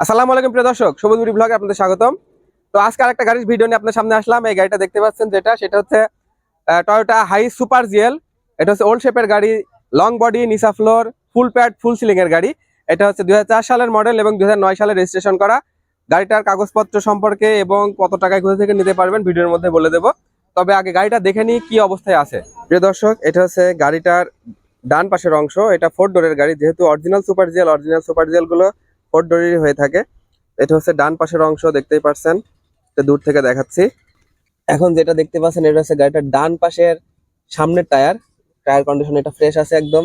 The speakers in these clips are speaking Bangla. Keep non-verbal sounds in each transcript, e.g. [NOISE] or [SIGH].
আসসালামু আলাইকুম প্রিয় দর্শক, সবুজ বুড়ি ব্লগে আপনাদের স্বাগতম। তো আজকে আরেকটা গাড়ির ভিডিও নিয়ে আপনার সামনে আসলাম। এই গাড়িটা দেখতে পাচ্ছেন যেটা, সেটা হচ্ছে টয়োটা হাই সুপার জিএল এটা হচ্ছে ওল্ড শেপের গাড়ি লং বডি নিসা floor full pad full ceiling এর গাড়ি। এটা হচ্ছে দুই হাজার চার সালের মডেল এবং দুই হাজার নয় সালে রেজিস্ট্রেশন করা। গাড়িটার কাগজপত্র সম্পর্কে এবং কত টাকায় কোথা থেকে নিতে পারবেন ভিডিওর মধ্যে বলে দেবো। তবে আগে গাড়িটা দেখে নিই কি অবস্থায় আছে। প্রিয় দর্শক, এটা হচ্ছে গাড়িটার ডান পাশের অংশ। এটা ফোর ডোরের গাড়ি, যেহেতু original super GL original super জিএলগুলো ডোরেরই হয়ে থাকে। এটা হচ্ছে ডান পাশের অংশ, দেখতেই পারছেন। এটা দূর থেকে দেখাচ্ছি। এখন যেটা দেখতে পাচ্ছেন, এটা হচ্ছে গাড়িটার ডান পাশের সামনের টায়ার। টায়ার কন্ডিশন এটা ফ্রেশ আছে একদম।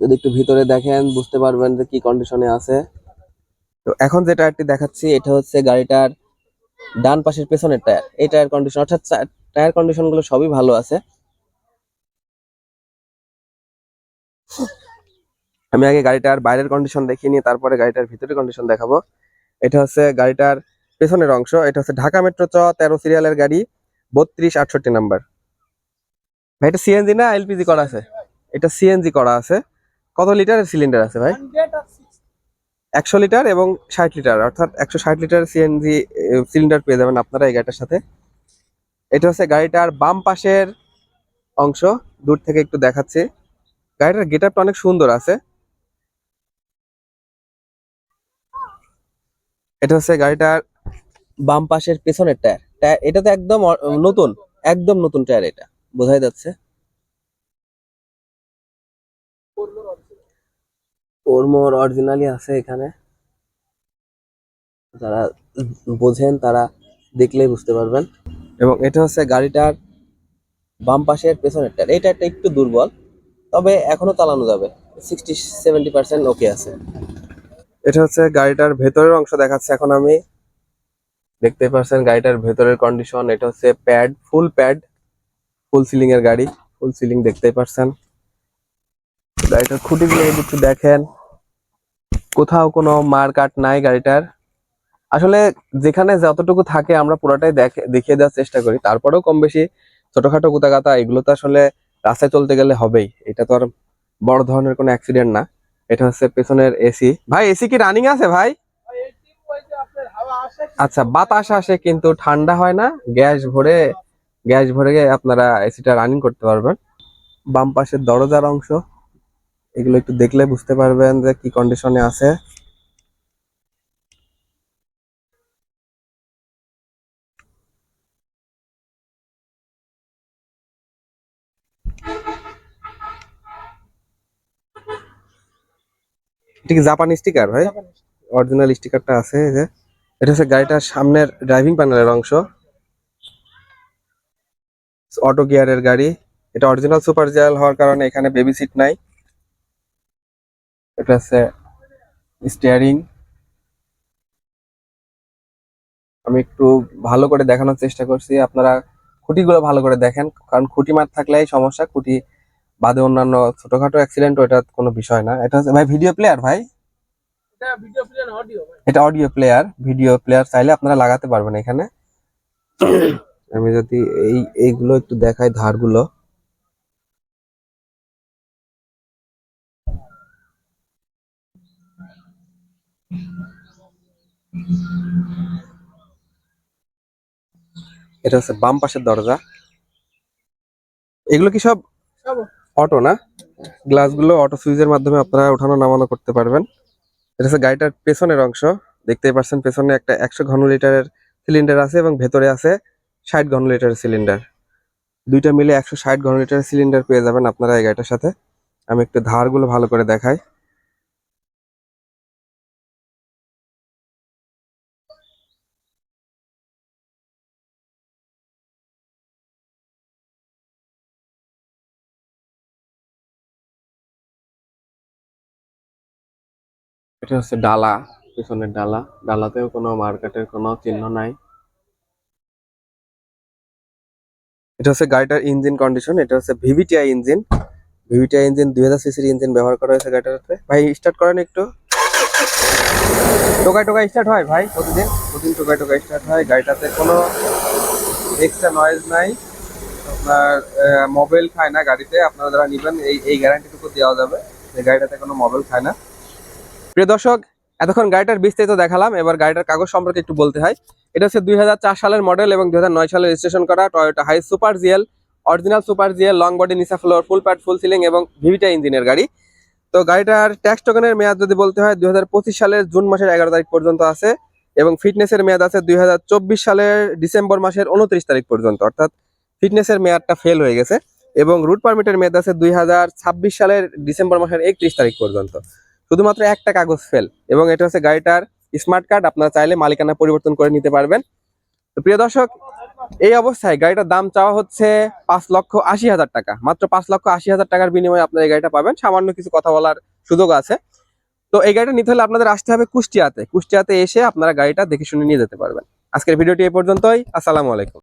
যদি একটু ভিতরে দেখেন, বুঝতে পারবেন যে কি কন্ডিশনে আছে। তো এখন যে টায়ারটি দেখাচ্ছি, এটা হচ্ছে গাড়িটার ডান পাশের পেছনের টায়ার। এই টায়ার কন্ডিশন, অর্থাৎ টায়ার কন্ডিশনগুলো সবই ভালো আছে। আমি আগে গাড়িটার বাইরের কন্ডিশন দেখিয়ে নিয়ে তারপরে গাড়িটার ভিতরের কন্ডিশন দেখাবো। এটা হচ্ছে গাড়িটার পেছনের অংশ, এটা হচ্ছে ঢাকা মেট্রো চ তেরো সিরিয়ালের গাড়ি, বত্রিশ আটষট্টি নাম্বার। ভাই, এটা সিএনজি না এলপিজি করা আছে? এটা সিএনজি করা আছে। কত লিটারের সিলিন্ডার আছে ভাই? একশো লিটার এবং ষাট লিটার, অর্থাৎ একশো ষাট লিটার সিএনজি সিলিন্ডার পেয়ে যাবেন আপনারা এই গাড়িটার সাথে। এটা হচ্ছে গাড়িটার বাম পাশের অংশ, দূর থেকে একটু দেখাচ্ছি। গাড়িটার গেট অনেক সুন্দর আছে। এটা হচ্ছে গাড়িটার বাম পাশের পেছনের টায়ার। টায়ার এটা তো একদম নতুন একদম নতুন টায়ার এটা বোঝাই যাচ্ছে। মোর অরিজিনালি আছে এখানে। যারা বোঝেন তারা দেখলেই বুঝতে পারবেন। এবং এটা হচ্ছে গাড়িটার বাম পাশের পেছনের টায়ার। এই টায়ারটা একটু দুর্বল তবে এখনও চালানো যাবে। সিক্সটি সেভেন্টি পার্সেন্ট ওকে আছে। এটা হচ্ছে গাড়িটার ভেতরের অংশ দেখাচ্ছে এখন আমি। দেখতে পাচ্ছেন গাড়িটার ভেতরের কন্ডিশন এটা হচ্ছে pad full pad full ceiling এর গাড়ি ফুল সিলিং দেখতেই পাচ্ছেন। গাড়িটার খুঁটিগুলো যদি একটু দেখেন, কোথাও কোনো মার কাট নাই গাড়িটার। আসলে যেখানে যতটুকু থাকে আমরা পুরোটাই দেখে- দেখিয়ে দেওয়ার চেষ্টা করি। তারপরেও কম বেশি ছোটখাটো কুতাকাতা, এগুলো তো আসলে রাস্তায় চলতে গেলে হবেই। এটা তো আর বড় ধরনের কোনো অ্যাক্সিডেন্ট না। এটা হচ্ছে পেছনের এসি ভাই এসি কি রানিং আছে ভাই? আচ্ছা বাতাস আসে কিন্তু ঠান্ডা হয় না, গ্যাস ভরে গ্যাস ভরে আপনারা এসিটা রানিং করতে পারবেন। বাম পাশের দরজার অংশ, এগুলো একটু দেখলে বুঝতে পারবেন যে কি কন্ডিশনে আছে। এটা কি জাপানি স্টিকার ভাই? অরিজিনাল স্টিকারটা আছে এই যে। এটা হচ্ছে গাড়িটার সামনের ড্রাইভিং প্যানেলের অংশ। অটো গিয়ারের গাড়ি। এটা অরিজিনাল সুপার জেল হওয়ার কারণে এখানে বেবি সিট নাই। এটা হচ্ছে স্টিয়ারিং আমি একটু ভালো করে দেখানোর চেষ্টা করছি। আপনারা খুঁটিগুলো ভালো করে দেখেন। কারণ খুঁটি মার থাকলেই সমস্যা। খুঁটি বাদে অন্যান্য ছোটখাটো অ্যাক্সিডেন্ট ওটা কোনো বিষয় না। এটা হচ্ছে ভাই ভিডিও প্লেয়ার ভাই? এটা অডিও প্লেয়ার ভিডিও প্লেয়ার চাইলে আপনারা লাগাতে পারবেন এখানে। [COUGHS] আমি যদি এই এইগুলো একটু দেখাই ধারগুলো। এটা হচ্ছে বাম পাশের দরজা। এগুলো কি সব অটো না? গ্লাসগুলো অটো সুইচের মাধ্যমে আপনারা ওঠানো নামানো করতে পারবেন। এটা হচ্ছে গাড়িটার পেছনের অংশ। দেখতেই পাচ্ছেন, পেছনে একটা একশো ঘন লিটারের সিলিন্ডার আছে এবং ভেতরে আছে ষাট ঘন লিটারের সিলিন্ডার দুইটা মিলে একশো ষাট ঘন লিটারের সিলিন্ডার পেয়ে যাবেন আপনারা এই গাড়িটার সাথে। আমি একটু ধারগুলো ভালো করে দেখাই। এটা হচ্ছে ডালা, পেছনের ডালা। ডালাতেও কোনো মার্কেটের কোনো চিহ্ন নাই। এটা হচ্ছে গাড়িটার ইঞ্জিন কন্ডিশন, এটা হচ্ছে ভিভিটিআই ইঞ্জিন। ভিভিটিআই ইঞ্জিন দুই হাজার সিসির ইঞ্জিন ব্যবহার করা হয়েছে গাড়িটাতে। ভাই স্টার্ট করেন একটু। টোকায় টোকায় স্টার্ট হয় ভাই, প্রতিদিন। প্রতিদিন টোকায় টোকায় স্টার্ট হয়। গাড়িটাতে কোনো এক্সট্রা নয়েজ নাই। আপনার মোবাইল খায় না গাড়িতে। আপনারা যারা নেবেন, এই এই গ্যারান্টিটুকু দেওয়া যাবে। যে গাড়িটাতে কোনো মোবাইল খায় না। প্রিয় দর্শক, এতক্ষণ গাড়িটার বিস্তারিত দেখালাম। এবার গাড়িটার কাগজ সম্পর্কে একটু বলতে হয়। এটা হচ্ছে দুই হাজার চার সালের মডেল এবং দুই সালে রেজিস্ট্রেশন করা Toyota hi super GL original super GL long body নিসা floor full pad full ceiling এবং ভিভিটা ইঞ্জিনের গাড়ি। তো গাড়িটার ট্যাক্স টোকেনের মেয়াদ যদি বলতে হয়, দুই হাজার পঁচিশ সালের জুন মাসের এগারো তারিখ পর্যন্ত আছে এবং ফিটনেসের মেয়াদ আছে দুই হাজার চব্বিশ সালের ডিসেম্বর মাসের উনত্রিশ তারিখ পর্যন্ত। অর্থাৎ ফিটনেসের মেয়াদটা ফেল হয়ে গেছে এবং রুট পারমিটের মেয়াদ আছে দুই হাজার ছাব্বিশ সালের ডিসেম্বর মাসের একত্রিশ তারিখ পর্যন্ত। শুধুমাত্র একটা কাগজ ফেল এবং এটা হচ্ছে গাড়িটার স্মার্ট কার্ড আপনারা চাইলে মালিকানা পরিবর্তন করে নিতে পারবেন। তো প্রিয় দর্শক, এই অবস্থায় গাড়িটার দাম চাওয়া হচ্ছে পাঁচ লক্ষ আশি হাজার টাকা। মাত্র পাঁচ লক্ষ আশি হাজার টাকার বিনিময়ে আপনার এই গাড়িটা পাবেন। সামান্য কিছু কথা বলার সুযোগ আছে। তো এই গাড়িটা নিতে হলে আপনাদের আসতে হবে কুষ্টিয়াতে। কুষ্টিয়াতে এসে আপনারা গাড়িটা দেখে শুনে নিয়ে যেতে পারবেন। আজকের ভিডিওটি এই পর্যন্তই। আসসালামু আলাইকুম।